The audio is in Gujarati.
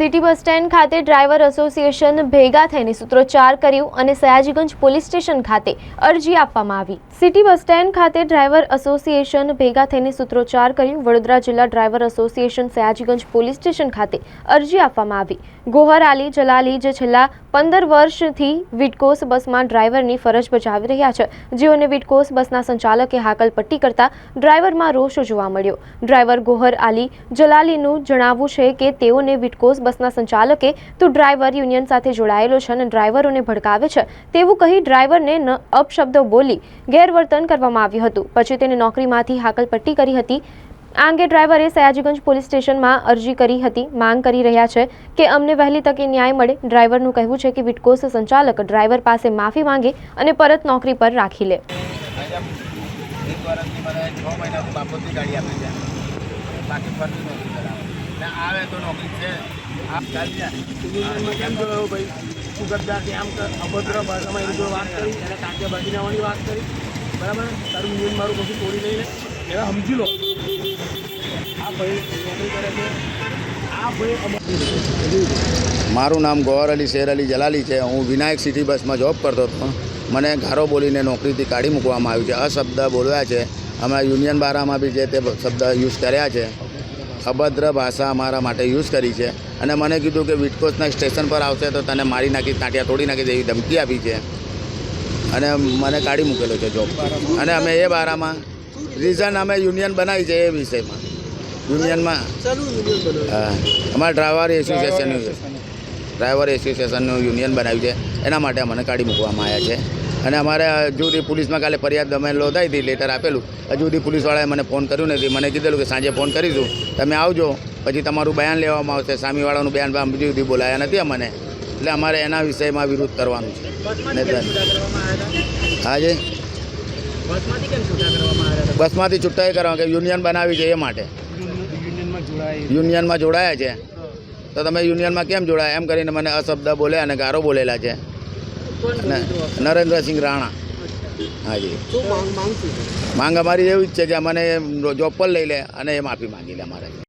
સિટી બસ સ્ટેન્ડ ખાતે ડ્રાઈવર એસોસિએશન ભેગા થઈને સૂત્રોચ્ચાર કર્યું અને સયાજીગંજ પોલીસ સ્ટેશન ખાતે અરજી આપવામાં આવી. સિટી બસ સ્ટેન્ડ ખાતે ડ્રાઈવર એસોસિએશન ભેગા થઈને સૂત્રોચ્ચાર કર્યું. વડોદરા જિલ્લા driver association Sayajiganj police station ખાતે અરજી આપવામાં આવી. ગોહર, આલી, જલાલી જે છેલ્લા પંદર વર્ષથી વિટકોસ બસમાં ડ્રાઈવરની ફરજ બજાવી રહ્યા છે, જેઓને વિટકોસ બસના સંચાલકે હાકલપટ્ટી કરતા ડ્રાઈવરમાં રોષ જોવા મળ્યો. ડ્રાઈવર ગોહર, આલી, જલાલીનું જણાવવું છે કે તેઓને વિટકોસ બસના સંચાલકે તો ડ્રાઈવર યુનિયન સાથે જોડાયેલો છે અને ડ્રાઈવરોને ભડકાવે છે તેવું કહી ડ્રાઈવરને ન અપશબ્દો બોલી ગેરવર્તન કરવામાં આવ્યું હતું. પછી તેને નોકરીમાંથી હાકલપટ્ટી કરી હતી. આ અંગે ડ્રાઈવરે સયાજીગંજ પોલીસ સ્ટેશનમાં અરજી કરી હતી. માંગ કરી રહ્યા છે કે અમને વહેલી તકે ન્યાય મળે. ડ્રાઈવરનું કહેવું છે કે વિટકોસ સંચાલક ડ્રાઈવર પાસે માફી માંગે અને પરત નોકરી પર રાખી લે. બાકી ને આવે તો નોકરી છે. કેમ જોયો ભાઈ? કે આમ અભદ્ર ભાષામાં એની જોડે વાત કરી એને કાંકે બાકી આવવાની વાત કરી. બરાબર? તારું નિયમ મારું કશું તોડી નહીં ને એવા સમજી લો. આ ભાઈ નોકરી કરે છે. આ ભાઈ મારું નામ ગોહર અલી શેર અલી જલાલી છે. હું વિનાયક સિટી બસમાં જોબ કરતો હતો. મને ગારો બોલીને નોકરીથી કાઢી મૂકવામાં આવ્યું છે. અશબ્દ બોલ્યા છે. અમે યુનિયન બારામાં બી જે તે શબ્દ યુઝ કર્યા છે. અભદ્ર ભાષા અમારા માટે યુઝ કરી છે. અને મને કીધું કે વિટકોસના સ્ટેશન પર આવશે તો તને મારી નાખી, તાંટિયા તોડી નાખી એવી ધમકી આપી છે. અને મને કાઢી મૂકેલો છે જોબ અને અમે એ બારામાં રીઝન અમે યુનિયન બનાવી છે એ વિષયમાં. યુનિયનમાં અમારા ડ્રાઈવર એસોસિએશનનું ડ્રાઈવર એસોસિએશનનું યુનિયન બનાવ્યું છે. એના માટે અમને કાઢી મૂકવામાં આવ્યા છે. અને અમારે હજુ સુધી પોલીસમાં કાલે ફરિયાદ અમે નોંધાઈ હતી લેટર આપેલું. હજુ સુધી પોલીસવાળાએ મને ફોન કર્યું નથી મને કીધેલું કે સાંજે ફોન કરીશું. તમે આવજો પછી તમારું બયાન લેવામાં આવશે. સામીવાળાનું બયાન બામ બીજું સુધી બોલાયા નથી અમને. એટલે અમારે એના વિષયમાં વિરોધ કરવાનું છે. હાજી બસમાંથી છૂટા કરવા કે યુનિયન બનાવી છે એ માટે. યુનિયનમાં જોડાયા છે. તો તમે યુનિયનમાં કેમ જોડાયા? એમ કરીને મને અશબ્દ બોલ્યા અને ગારો બોલેલા છે? નરેન્દ્રસિંહ રાણા. હાજી. માંગ અમારી એવી જ છે કે મને જોબ પર લઈ લે અને એ માફી માંગી લે અમારે.